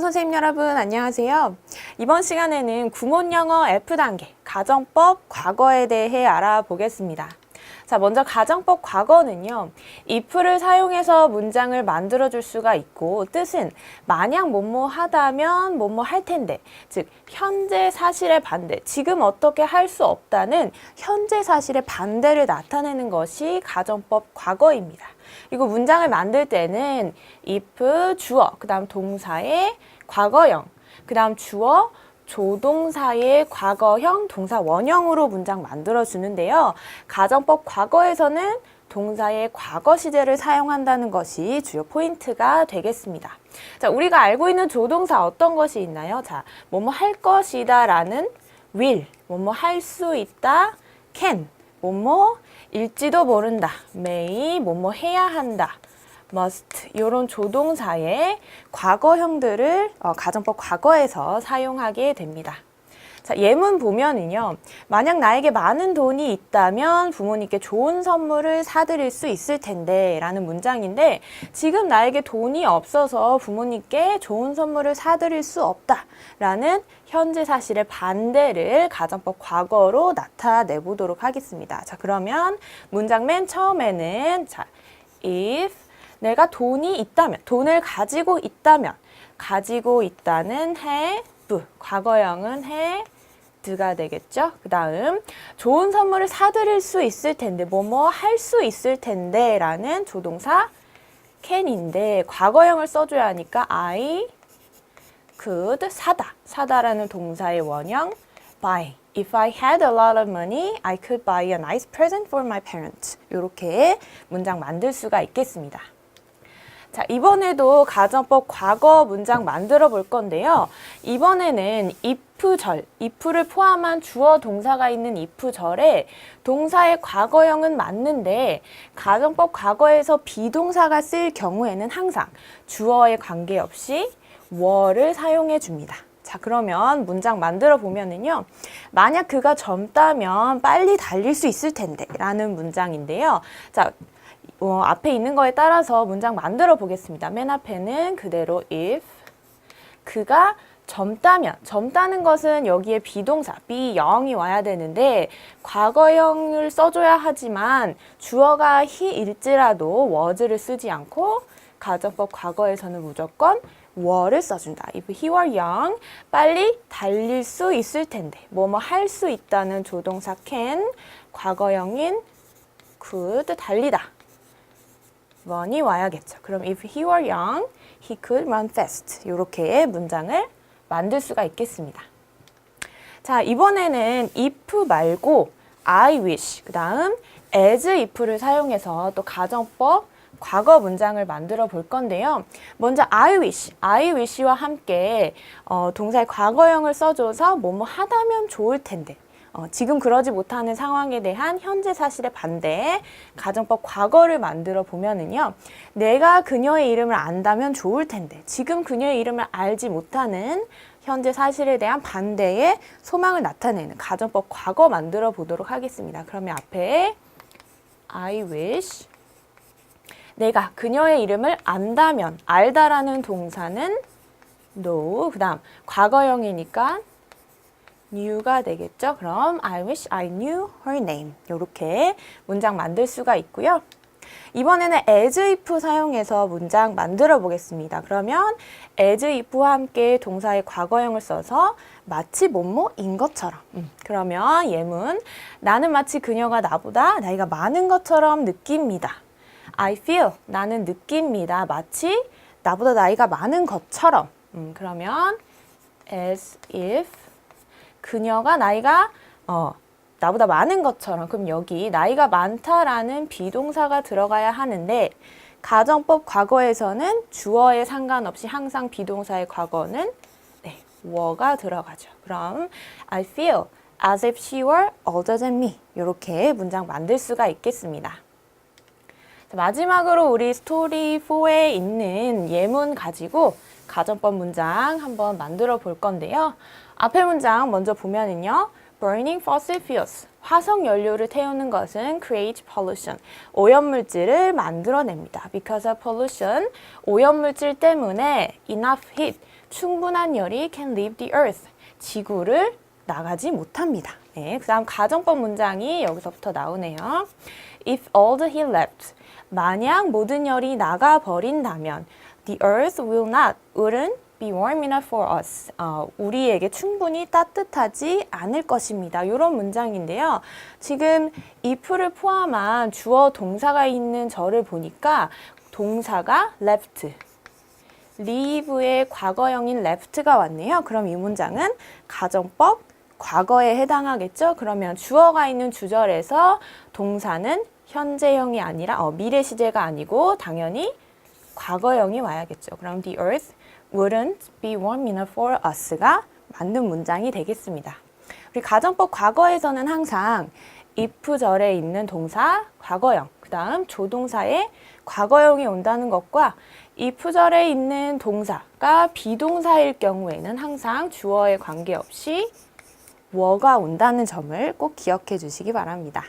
선생님 여러분 안녕하세요. 이번 시간에는 구몬 영어 F단계 가정법 과거에 대해 알아보겠습니다. 자, 먼저 가정법 과거는요. if를 사용해서 문장을 만들어 줄 수가 있고 뜻은 만약 뭐뭐 하다면 뭐뭐 할 텐데 즉 현재 사실의 반대 지금 어떻게 할 수 없다는 현재 사실의 반대를 나타내는 것이 가정법 과거입니다. 그리고 문장을 만들 때는 if 주어 그다음 동사의 과거형 그다음 주어 조동사의 과거형 동사 원형으로 문장 만들어 주는데요. 가정법 과거에서는 동사의 과거 시제를 사용한다는 것이 주요 포인트가 되겠습니다. 자, 우리가 알고 있는 조동사 어떤 것이 있나요? 자, 뭐뭐 할 것이다 라는 will, 뭐뭐 할 수 있다, can, 뭐뭐 일지도 모른다, may, 뭐뭐 해야 한다. Must 이런 조동사의 과거형들을 어, 가정법 과거에서 사용하게 됩니다. 자, 예문 보면은요. 만약 나에게 많은 돈이 있다면 부모님께 좋은 선물을 사드릴 수 있을 텐데 라는 문장인데 지금 나에게 돈이 없어서 부모님께 좋은 선물을 사드릴 수 없다 라는 현재 사실의 반대를 가정법 과거로 나타내 보도록 하겠습니다. 자, 그러면 문장 맨 처음에는 자, if 내가 돈이 있다면, 돈을 가지고 있다면, 가지고 있다는 have, 과거형은 have가 되겠죠. 그 다음, 좋은 선물을 사드릴 수 있을 텐데, 뭐뭐 할 수 있을 텐데, 라는 조동사 can인데, 과거형을 써줘야 하니까 I could 사다, 사다라는 동사의 원형 buy. If I had a lot of money, I could buy a nice present for my parents. 이렇게 문장 만들 수가 있겠습니다. 자, 이번에도 가정법 과거 문장 만들어 볼 건데요. 이번에는 if절, if를 포함한 주어 동사가 있는 if절에 동사의 과거형은 맞는데 가정법 과거에서 비동사가 쓸 경우에는 항상 주어에 관계없이 were를 사용해 줍니다. 자, 그러면 문장 만들어 보면은요. 만약 그가 젊다면 빨리 달릴 수 있을 텐데 라는 문장인데요. 자, 어, 앞에 있는 거에 따라서 문장 만들어 보겠습니다. 맨 앞에는 그대로 if 그가 젊다면 젊다는 것은 여기에 비동사 be young이 와야 되는데 과거형을 써줘야 하지만 주어가 he일지라도 was를 쓰지 않고 가정법 과거에서는 무조건 were를 써준다. If he were young, 빨리 달릴 수 있을 텐데, 뭐뭐 할 수 있다는 조동사 can, 과거형인 could 달리다. Run이 와야겠죠. 그럼 if he were young, he could run fast. 이렇게 문장을 만들 수가 있겠습니다. 자, 이번에는 if 말고 I wish, 그 다음 as if를 사용해서 또 가정법 과거 문장을 만들어 볼 건데요. 먼저 I wish, I wish와 함께 어, 동사의 과거형을 써줘서 뭐뭐 하다면 좋을 텐데 어, 지금 그러지 못하는 상황에 대한 현재 사실의 반대에 가정법 과거를 만들어 보면은요. 내가 그녀의 이름을 안다면 좋을 텐데 지금 그녀의 이름을 알지 못하는 현재 사실에 대한 반대의 소망을 나타내는 가정법 과거 만들어 보도록 하겠습니다. 그러면 앞에 I wish 내가 그녀의 이름을 안다면 알다라는 동사는 know 그다음 과거형이니까 knew가 되겠죠. 그럼 I wish I knew her name. 이렇게 문장 만들 수가 있고요. 이번에는 as if 사용해서 문장 만들어 보겠습니다. 그러면 as if와 함께 동사의 과거형을 써서 마치 뭐뭐인 것처럼. 음, 그러면 예문 나는 마치 그녀가 나보다 나이가 많은 것처럼 느낍니다. I feel 나는 느낍니다. 마치 나보다 나이가 많은 것처럼. 음, 그러면 as if 그녀가 나이가 어, 나보다 많은 것처럼 그럼 여기 나이가 많다라는 비동사가 들어가야 하는데 가정법 과거에서는 주어에 상관없이 항상 비동사의 과거는 네, were가 들어가죠. 그럼 I feel as if she were older than me 이렇게 문장 만들 수가 있겠습니다. 자, 마지막으로 우리 스토리 4에 있는 예문 가지고 가정법 문장 한번 만들어 볼 건데요. 앞에 문장 먼저 보면은요. burning fossil fuels. 화석 연료를 태우는 것은 create pollution. 오염물질을 만들어냅니다. Because of pollution. 오염물질 때문에 enough heat. 충분한 열이 can leave the earth. 지구를 나가지 못합니다. 네, 그 다음 가정법 문장이 여기서부터 나오네요. If all the heat left. 만약 모든 열이 나가 버린다면 the earth will not, wouldn't be warm enough for us. 어, 우리에게 충분히 따뜻하지 않을 것입니다. 이런 문장인데요. 지금 if를 포함한 주어 동사가 있는 절을 보니까 동사가 left, leave의 과거형인 left가 왔네요. 그럼 이 문장은 가정법 과거에 해당하겠죠? 그러면 주어가 있는 주절에서 동사는 현재형이 아니라 어, 미래 시제가 아니고 당연히 과거형이 와야겠죠. 그럼 the earth wouldn't be warm enough for us가 맞는 문장이 되겠습니다. 우리 가정법 과거에서는 항상 if절에 있는 동사 과거형, 그 다음 조동사에 과거형이 온다는 것과 if절에 있는 동사가 비동사일 경우에는 항상 주어에 관계없이 워가 온다는 점을 꼭 기억해 주시기 바랍니다.